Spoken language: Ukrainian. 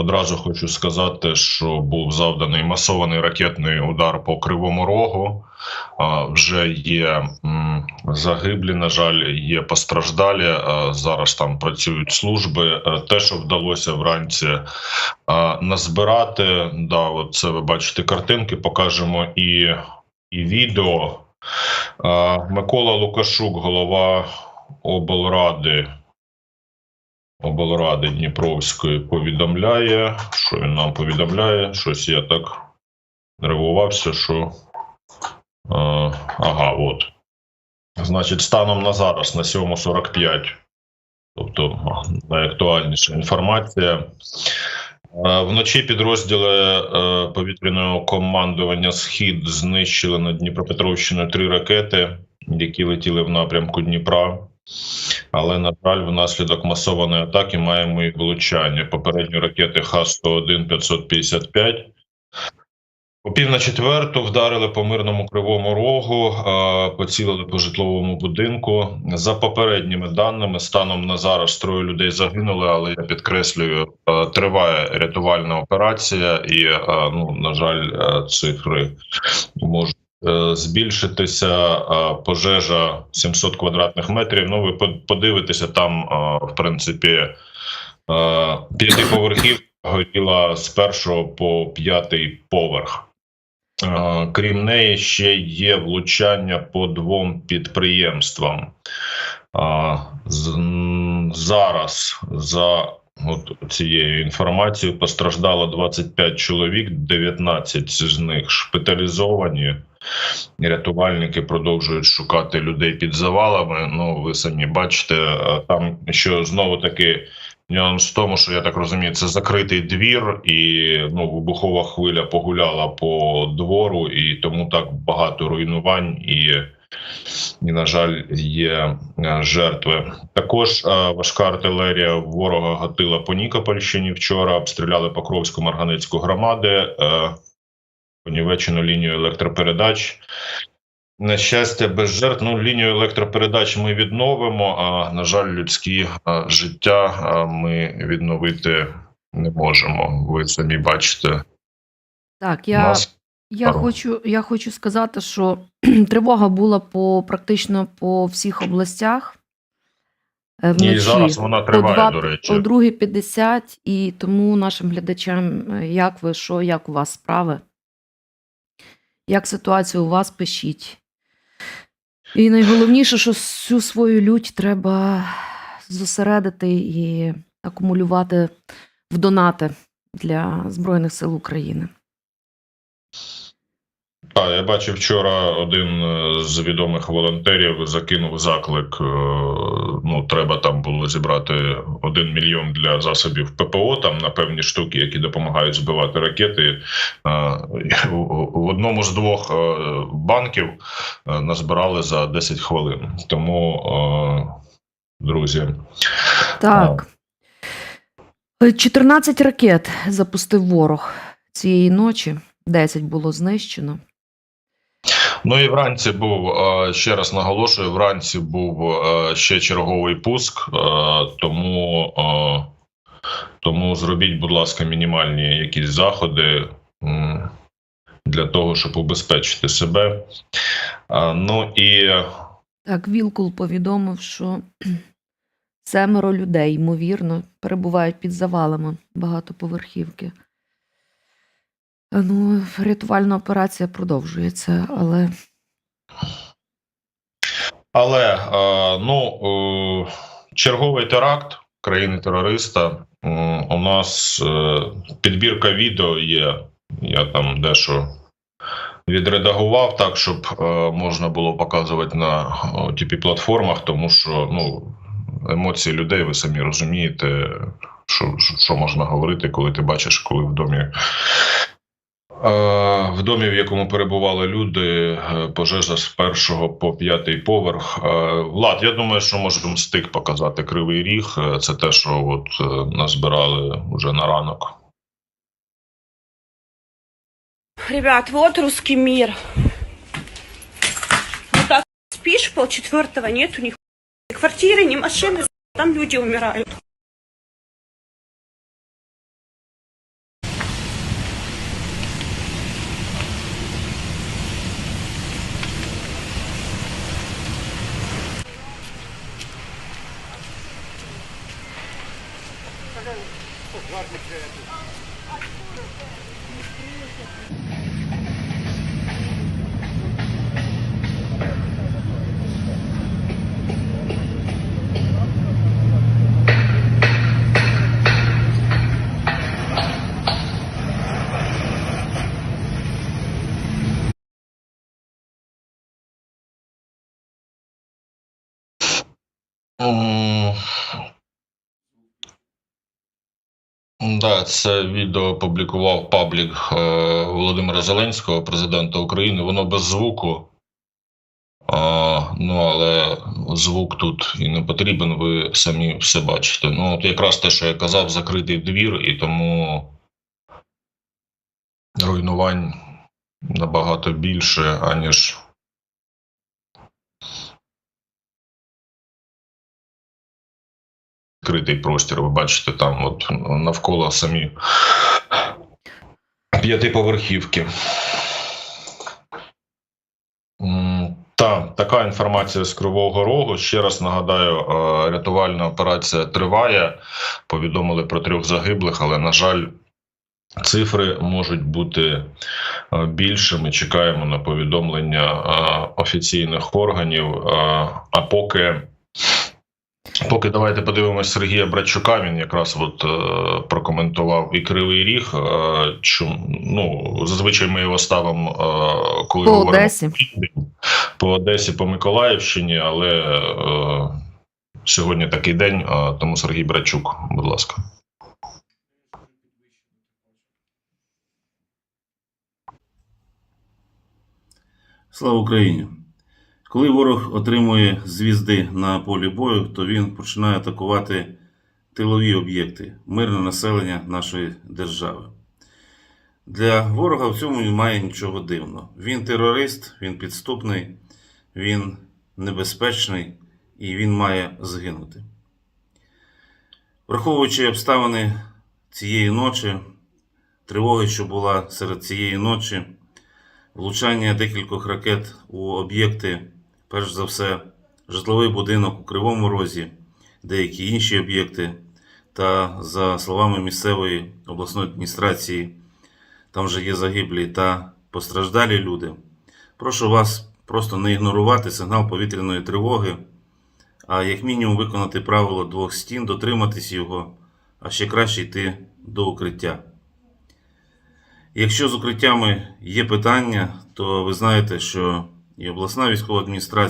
Одразу хочу сказати, що був завданий масований ракетний удар по Кривому Рогу. Вже є загиблі, на жаль, є постраждалі. Зараз там працюють служби. Е, Те, що вдалося вранці назбирати, да, от це ви бачите картинки, покажемо і, і відео. Микола Лукашук, голова облради. Облради Дніпровської повідомляє, що він нам повідомляє. Щось я так нервувався, що. Е, ага, от. Значить, станом на зараз, на 7.45, тобто найактуальніша інформація. Вночі підрозділи повітряного командування Схід знищили над Дніпропетровщиною три ракети, які летіли в напрямку Дніпра. Але, на жаль, внаслідок масованої атаки маємо і влучання. Попередні ракети Х-101 555. О пів на четверту вдарили по мирному кривому рогу, поцілили по житловому будинку. За попередніми даними, станом на зараз троє людей загинули, але я підкреслюю, триває рятувальна операція, і ну на жаль, е, цифри можуть збільшитися. Е, Пожежа 700 квадратних метрів. Ну, ви подивитеся, там, е, в принципі, е, п'ятиповерхівка горіла з першого по п'ятий поверх. Е, Крім неї, ще є влучання по двом підприємствам. Зараз за от цією інформацією постраждало 25 чоловік, 19 з них шпиталізовані. Рятувальники продовжують шукати людей під завалами. Ну, ви самі бачите, там що знову таки нюанс в тому, що я так розумію, це закритий двір, і ну, вибухова хвиля погуляла по двору, і тому так багато руйнувань і. І, на жаль, є е, жертви. Також е, важка артилерія ворога гатила по Нікопольщині вчора, обстріляли Покровську Марганецьку громади, е, понівечену лінію електропередач. На щастя, без жертв. Ну, лінію електропередач ми відновимо. А на жаль, людські е, життя е, ми відновити не можемо. Ви самі бачите. Так, я, нас. Я, пару. хочу, я хочу сказати, що тривога була по практично по всіх областях. е, І Вночі зараз вона триває, два- до речі. О 2.50, і тому нашим глядачам, е, як ви, що, як у вас справи? Як ситуація у вас, пишіть. І найголовніше, що всю свою лють треба зосередити і акумулювати в донати для Збройних сил України. Так, я бачив вчора один е, з відомих волонтерів закинув заклик. е, Ну, треба там було зібрати один мільйон для засобів ППО там на певні штуки, які допомагають збивати ракети. Е, В одному з двох е, банків е, назбирали за 10 хвилин. Тому, е, друзі, Так. Е, 14 ракет запустив ворог цієї ночі. 10 було знищено. Ну і вранці був е, ще раз наголошую: вранці був е, ще черговий пуск, е, тому, тому зробіть, будь ласка, мінімальні якісь заходи для того, щоб убезпечити себе. Ну і Так, Вілкул повідомив, що семеро людей, ймовірно, перебувають під завалами багатоповерхівки. Е, Ну, рятувальна операція продовжується, але Але е, ну, е, черговий теракт країни-терориста. У нас підбірка відео є. Я там дещо відредагував так, щоб можна було показувати на otp платформах, тому що ну, емоції людей, ви самі розумієте, що, що, можна говорити, коли ти бачиш, коли в домі В домі, в якому перебували люди, е, пожежа з першого по п'ятий поверх. Влад, я думаю, що можемо стик показати кривий ріг. Е, Це те, що от е, назбирали вже на ранок. Ребят, вот русский мир. Вот так спишь, полчетвертого нету ни квартиры, ни машины, там люди умирают. うん。Да, це відео опублікував паблік е, Володимира Зеленського, президента України. Воно без звуку. А, ну, але звук тут і не потрібен, ви самі все бачите. Ну, от якраз те, що я казав, закритий двір, і тому руйнувань набагато більше, аніж відкритий простір. Ви бачите, там от навколо самі п'ятиповерхівки. Та, така інформація з Кривого Рогу. Ще раз нагадаю, е, рятувальна операція триває. Повідомили про трьох загиблих, але, на жаль, цифри можуть бути е, більшими. Чекаємо на повідомлення е, офіційних органів. А поки. Поки давайте подивимось Сергія Братчука. Він якраз от е, прокоментував і Кривий Ріг. Е, чому ну зазвичай ми його ставимо, е, коли По говоримо Одесі. по Одесі, по Миколаївщині, але е, сьогодні такий день, е, тому Сергій Братчук, будь ласка. Слава Україні! Коли ворог отримує звізди на полі бою, то він починає атакувати тилові об'єкти, мирне населення нашої держави. Для ворога в цьому немає нічого дивного. Він терорист, він підступний, він небезпечний і він має згинути. Враховуючи обставини цієї ночі, тривоги, що була серед цієї ночі, влучання декількох ракет у об'єкти, перш за все, житловий будинок у Кривому Розі, деякі інші об'єкти. Та, за словами місцевої обласної адміністрації, там вже є загиблі та постраждалі люди. Прошу вас просто не ігнорувати сигнал повітряної тривоги, а як мінімум виконати правило двох стін, дотриматись його, а ще краще йти до укриття. Якщо з укриттями є питання, то ви знаєте, що і обласна військова адміністрація.